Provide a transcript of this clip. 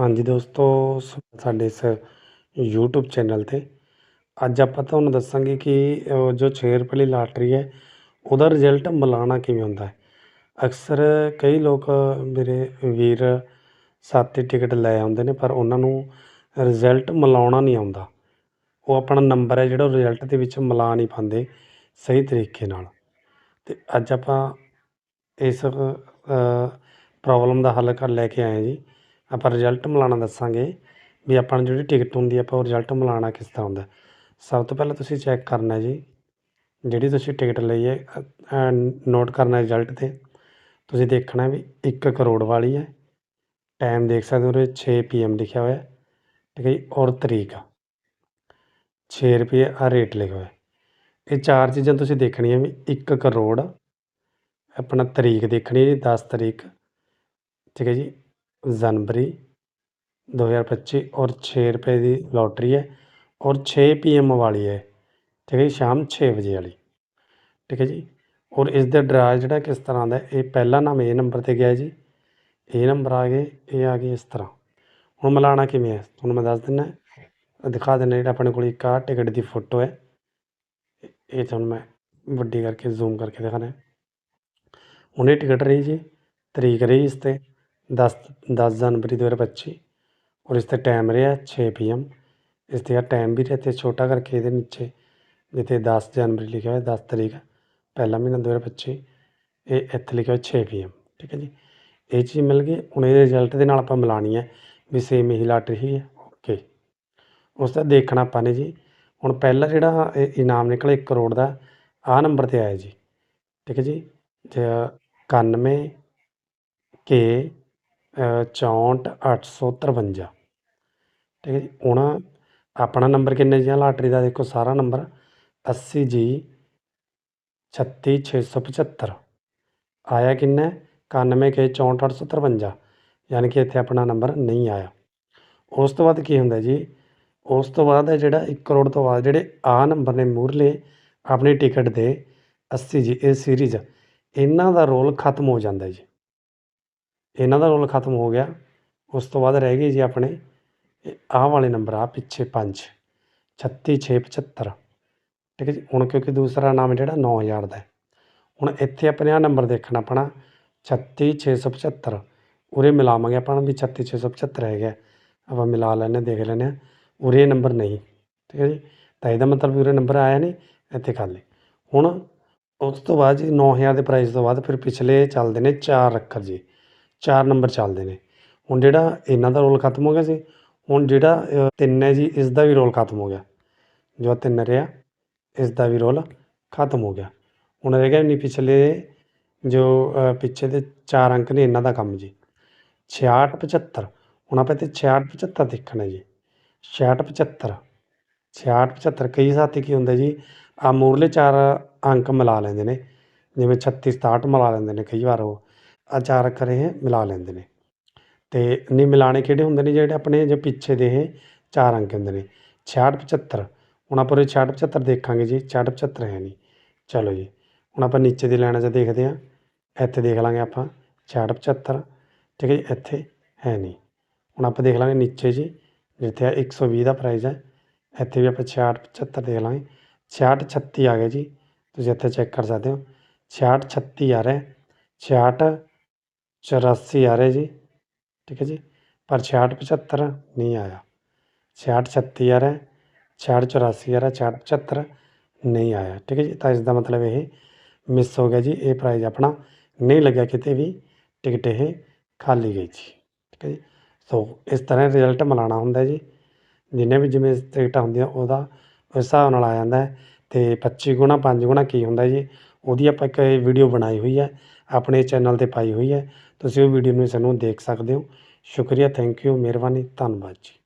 ਹਾਂਜੀ ਦੋਸਤੋ, ਸ- ਸਾਡੇ ਇਸ YouTube ਚੈਨਲ 'ਤੇ ਅੱਜ ਆਪਾਂ ਤੁਹਾਨੂੰ ਦੱਸਾਂਗੇ ਕਿ ਉਹ ਜੋ 6 ਰੁਪਏ ਵਾਲੀ ਲਾਟਰੀ ਹੈ, ਉਹਦਾ ਰਿਜ਼ਲਟ ਮਿਲਾਉਣਾ ਕਿਵੇਂ ਹੁੰਦਾ ਹੈ? ਅਕਸਰ ਕਈ ਲੋਕ ਮੇਰੇ ਵੀਰ ਸਾਥੀ ਟਿਕਟ ਲੈ ਆਉਂਦੇ ਨੇ, ਪਰ ਉਹਨਾਂ ਨੂੰ ਰਿਜ਼ਲਟ ਮਿਲਾਉਣਾ ਨਹੀਂ ਆਉਂਦਾ। ਉਹ ਆਪਣਾ ਨੰਬਰ ਹੈ ਜਿਹੜਾ ਉਹ ਰਿਜ਼ਲਟ ਦੇ ਵਿੱਚ ਮਿਲਾ ਨਹੀਂ ਪਾਉਂਦੇ ਸਹੀ ਤਰੀਕੇ ਨਾਲ। ਅਤੇ ਅੱਜ ਆਪਾਂ ਇਸ ਪ੍ਰੋਬਲਮ ਦਾ ਹੱਲ ਕਰ, ਲੈ ਕੇ ਆਏ ਹਾਂ ਜੀ। ਆਪਾਂ ਰਿਜ਼ਲਟ ਮਿਲਾਉਣਾ ਦੱਸਾਂਗੇ ਵੀ ਆਪਾਂ ਨੂੰ ਜਿਹੜੀ ਟਿਕਟ ਹੁੰਦੀ ਆਪਾਂ ਉਹ ਰਿਜ਼ਲਟ ਮਿਲਾਉਣਾ ਕਿਸ ਤਰ੍ਹਾਂ ਹੁੰਦਾ। ਸਭ ਤੋਂ ਪਹਿਲਾਂ ਤੁਸੀਂ ਚੈੱਕ ਕਰਨਾ ਜੀ, ਜਿਹੜੀ ਤੁਸੀਂ ਟਿਕਟ ਲਈ ਹੈ ਨੋਟ ਕਰਨਾ ਰਿਜ਼ਲਟ 'ਤੇ। ਤੁਸੀਂ ਦੇਖਣਾ ਵੀ 1 ਕਰੋੜ ਵਾਲੀ ਹੈ। ਟਾਈਮ ਦੇਖ ਸਕਦੇ ਹੋ ਉਰੇ 6 ਪੀਐਮ ਲਿਖਿਆ ਹੋਇਆ। ਠੀਕ ਹੈ ਜੀ, ਔਰ ਤਰੀਕ। 6 ਰੁਪਏ ਆ ਰੇਟ ਲਿਖਿਆ ਹੋਇਆ। ਇਹ ਚਾਰ ਚੀਜ਼ਾਂ ਤੁਸੀਂ ਦੇਖਣੀਆਂ ਵੀ 1 ਕਰੋੜ, ਆਪਣਾ ਤਰੀਕ ਦੇਖਣੀ ਹੈ ਜੀ 10 ਤਰੀਕ। ਠੀਕ ਹੈ ਜੀ ਜਨਵਰੀ 2025 ਔਰ 6 ਰੁਪਏ ਦੀ ਲੋਟਰੀ ਹੈ ਔਰ 6 ਪੀਐਮ ਵਾਲੀ ਹੈ, ਠੀਕ ਹੈ ਜੀ, ਸ਼ਾਮ 6 ਵਜੇ ਵਾਲੀ, ਠੀਕ ਹੈ ਜੀ। ਔਰ ਇਸ ਦਾ ਡਰਾ ਜਿਹੜਾ ਕਿਸ ਤਰ੍ਹਾਂ ਦਾ ਇਹ ਪਹਿਲਾ ਨਾਮ ਇਹ ਨੰਬਰ 'ਤੇ ਗਿਆ ਜੀ। ਇਹ ਨੰਬਰ ਆ ਗਏ ਇਹ ਆ ਗਏ ਇਸ ਤਰ੍ਹਾਂ। ਹੁਣ ਮਿਲਾਉਣਾ ਕਿਵੇਂ ਹੈ? ਤੁਹਾਨੂੰ ਮੈਂ ਦੱਸ ਦਿੰਦਾ ਦਿਖਾ ਦਿੰਦਾ ਜਿਹੜਾ ਆਪਣੇ ਕੋਲ ਇੱਕ ਆ ਟਿਕਟ ਦੀ ਫੋਟੋ ਹੈ। ਇਹ- ਇਹ ਤੁਹਾਨੂੰ ਮੈਂ ਵੱਡੀ ਕਰਕੇ ਜ਼ੂਮ ਕਰਕੇ ਦਿਖਾਣਾ ਹੁਣ ਇਹ ਟਿਕਟ ਰਹੀ ਜੀ, ਤਰੀਕ ਰਹੀ ਇਸ 'ਤੇ। ਦਸ ਦਸ ਜਨਵਰੀ 2025 ਔਰ ਇਸ 'ਤੇ ਟਾਈਮ ਰਿਹਾ 6 ਪੀਐਮ ਇਸ 'ਤੇ ਆ ਟਾਈਮ ਵੀ ਰਿਹਾ ਇੱਥੇ ਛੋਟਾ ਕਰਕੇ ਇਹਦੇ ਨੀਚੇ, ਜਿੱਥੇ 10 ਜਨਵਰੀ ਲਿਖਿਆ ਹੋਇਆ 10 ਤਰੀਕ, ਪਹਿਲਾ ਮਹੀਨਾ 2025 ਇਹ ਇੱਥੇ ਲਿਖਿਆ ਹੋਇਆ 6 ਪੀਐਮ ਠੀਕ ਹੈ ਜੀ? ਇਹ ਚੀਜ਼ ਮਿਲ ਗਈ। ਹੁਣ ਇਹਦੇ ਰਿਜ਼ਲਟ ਦੇ ਨਾਲ ਆਪਾਂ ਮਿਲਾਣੀ ਹੈ ਵੀ ਸੇਮ ਇਹੀ ਲੱਟ ਰਹੀ ਹੈ। ਓਕੇ ਉਸ ਦਾ ਦੇਖਣਾ ਆਪਾਂ ਨੇ ਜੀ। ਹੁਣ ਪਹਿਲਾ ਜਿਹੜਾ ਇਹ ਇਨਾਮ ਨਿਕਲਿਆ 1 ਕਰੋੜ ਦਾ, ਆਹ ਨੰਬਰ 'ਤੇ ਆਇਆ ਜੀ। ਠੀਕ ਹੈ ਜੀ? ਤੇ 91 ਕੇ 64853 ਠੀਕ ਹੈ ਜੀ, ਹੁਣ ਆਪਣਾ ਨੰਬਰ ਕਿੰਨਾ ਜੀ ਆਹ ਲਾਟਰੀ ਦਾ ਦੇਖੋ ਸਾਰਾ ਨੰਬਰ 80 ਜੀ 36675 ਆਇਆ ਕਿੰਨਾ? 91 ਕੇ 64853 ਯਾਨੀ ਕਿ ਇੱਥੇ ਆਪਣਾ ਨੰਬਰ ਨਹੀਂ ਆਇਆ। ਉਸ ਤੋਂ ਬਾਅਦ ਕੀ ਹੁੰਦਾ ਜੀ? ਉਸ ਤੋਂ ਬਾਅਦ ਹੈ ਜਿਹੜਾ 1 ਕਰੋੜ ਤੋਂ ਬਾਅਦ ਜਿਹੜੇ ਆ ਨੰਬਰ ਨੇ ਮੂਰਲੇ ਆਪਣੀ ਟਿਕਟ ਦੇ 80 ਜੀ, ਇਹ ਸੀਰੀਜ਼ ਇਹਨਾਂ ਦਾ ਰੋਲ ਖਤਮ ਹੋ ਜਾਂਦਾ ਜੀ। ਇਹਨਾਂ ਦਾ ਰੋਲ ਖਤਮ ਹੋ ਗਿਆ। ਉਸ ਤੋਂ ਬਾਅਦ ਰਹਿ ਗਏ ਜੀ ਆਪਣੇ। ਇਹ ਆਹ ਵਾਲੇ ਨੰਬਰ ਆ, ਪਿੱਛੇ 5 36675 ਠੀਕ ਹੈ ਜੀ? ਹੁਣ ਕਿਉਂਕਿ ਦੂਸਰਾ ਨਾਮ ਜਿਹੜਾ 9000 ਦਾ ਹੈ। ਹੁਣ ਇੱਥੇ ਆਪਣੇ ਆ ਨੰਬਰ ਦੇਖਣਾ ਆਪਣਾ 36675 ਉਰੇ ਮਿਲਾਵਾਂਗੇ ਆਪਾਂ ਨੂੰ ਵੀ 36675 ਹੈਗਾ ਆਪਾਂ ਮਿਲਾ ਲੈਂਦੇ ਦੇਖ ਲੈਂਦੇ ਹਾਂ। ਉਰੇ ਨੰਬਰ ਨਹੀਂ। ਠੀਕ ਹੈ ਜੀ? ਤਾਂ ਇਹਦਾ ਮਤਲਬ ਉਰੇ ਨੰਬਰ ਆਇਆ ਨਹੀਂ, ਇੱਥੇ ਖਾਲੀ। ਹੁਣ ਉਸ ਤੋਂ ਬਾਅਦ ਜੀ 9000 ਦੇ ਪ੍ਰਾਈਸ ਤੋਂ ਬਾਅਦ ਫਿਰ ਪਿਛਲੇ ਚੱਲਦੇ ਨੇ 4 ਅੱਖਰ ਜੀ। ਚਾਰ ਨੰਬਰ ਚੱਲਦੇ ਨੇ। ਹੁਣ ਜਿਹੜਾ ਇਹਨਾਂ ਦਾ ਰੋਲ ਖਤਮ ਹੋ ਗਿਆ ਸੀ, ਹੁਣ ਜਿਹੜਾ ਤਿੰਨ ਹੈ ਜੀ, ਇਸ ਦਾ ਵੀ ਰੋਲ ਖਤਮ ਹੋ ਗਿਆ। ਜੋ ਤਿੰਨ ਰਿਹਾ, ਇਸ ਦਾ ਵੀ ਰੋਲ ਖਤਮ ਹੋ ਗਿਆ। ਹੁਣ ਰਹਿ ਗਿਆ ਨਹੀਂ ਪਿਛਲੇ, ਜੋ ਪਿੱਛੇ ਦੇ ਚਾਰ ਅੰਕ ਨੇ ਇਹਨਾਂ ਦਾ ਕੰਮ ਜੀ। 66 75 ਹੁਣ ਆਪਾਂ ਇੱਥੇ 66 75 ਦੇਖਣਾ ਜੀ। 66 75 66 75 ਕਈ ਸਾਥੀ ਕੀ ਹੁੰਦਾ ਜੀ ਆ ਮੂਰਲੇ ਚਾਰ ਅੰਕ ਮਿਲਾ ਲੈਂਦੇ ਨੇ। ਜਿਵੇਂ 36 67 ਮਿਲਾ ਲੈਂਦੇ ਨੇ ਕਈ ਵਾਰ ਉਹ। ਆ ਅੱਖਰ ਇਹ ਮਿਲਾ ਲੈਂਦੇ ਨੇ। ਤੇ ਨਹੀਂ ਮਿਲਾਣੇ ਕਿਹੜੇ ਹੁੰਦੇ ਨੇ ਜਿਹੜੇ ਆਪਣੇ ਜੋ ਪਿੱਛੇ ਦੇ ਇਹ ਚਾਰ ਅੰਕ ਹੁੰਦੇ ਨੇ? 66 75 ਹੁਣ ਆਪਾਂ ਉਹ 66 75 ਦੇਖਾਂਗੇ ਜੀ। 66 75 ਹੈ ਨਹੀਂ। ਚਲੋ ਜੀ। ਹੁਣ ਆਪਾਂ ਨੀਚੇ ਦੀ ਲਾਈਨਾਂ 'ਚ ਦੇਖਦੇ ਹਾਂ। ਇੱਥੇ ਦੇਖ ਲਾਂਗੇ ਆਪਾਂ। 66 75 ਠੀਕ ਹੈ ਜੀ, ਇੱਥੇ ਹੈ ਨਹੀਂ। ਹੁਣ ਆਪਾਂ ਦੇਖ ਲਾਂਗੇ ਨੀਚੇ ਜੀ। ਜਿੱਥੇ ਆ 120 ਦਾ ਪ੍ਰਾਈਸ ਹੈ। ਇੱਥੇ ਵੀ ਆਪਾਂ 66 75 ਦੇਖ ਲਾਂਗੇ। 66 36 ਆ ਗਿਆ ਜੀ। ਤੁਸੀਂ ਇੱਥੇ ਚੈੱਕ ਕਰ ਸਕਦੇ ਹੋ। 66 36 ਆ ਰਿਹਾ। 66 84 ਆ ਰਿਹਾ ਜੀ, ਠੀਕ ਹੈ ਜੀ, ਪਰ 66 75 ਨਹੀਂ ਆਇਆ। 66 36 ਆ ਰਿਹਾ 66 84 ਆ ਰਿਹਾ 66 75 ਨਹੀਂ ਆਇਆ, ਠੀਕ ਹੈ ਜੀ, ਤਾਂ ਇਸ ਦਾ ਮਤਲਬ ਇਹ ਮਿਸ ਹੋ ਗਿਆ ਜੀ, ਇਹ ਪ੍ਰਾਈਜ਼ ਆਪਣਾ ਨਹੀਂ ਲੱਗਿਆ ਕਿਤੇ ਵੀ ਟਿਕਟ ਇਹ ਖਾਲੀ ਗਈ ਜੀ ਠੀਕ ਹੈ ਜੀ। ਸੋ ਇਸ ਤਰ੍ਹਾਂ ਰਿਜ਼ਲਟ ਮਿਲਾਉਣਾ ਹੁੰਦਾ ਜੀ, ਜਿੰਨੇ ਵੀ ਜਿਵੇਂ ਟਿਕਟਾਂ ਹੁੰਦੀਆਂ ਉਹਦਾ ਉਸ ਹਿਸਾਬ ਨਾਲ ਆ ਜਾਂਦਾ ਹੈ, ਤੇ 25 ਗੁਣਾ 5 ਗੁਣਾ ਕੀ ਹੁੰਦਾ ਜੀ, ਉਹਦੀ ਆਪਾਂ ਇੱਕ ਵੀਡੀਓ ਬਣਾਈ ਹੋਈ ਹੈ ਆਪਣੇ ਚੈਨਲ ਤੇ ਪਾਈ ਹੋਈ ਹੈ। ਤੁਸੀਂ ਉਹ ਵੀਡੀਓ ਨੂੰ ਸਾਨੂੰ ਦੇਖ ਸਕਦੇ ਹੋ। ਸ਼ੁਕਰੀਆ ਥੈਂਕ ਯੂ ਮਿਹਰਬਾਨੀ, ਧੰਨਵਾਦ ਜੀ।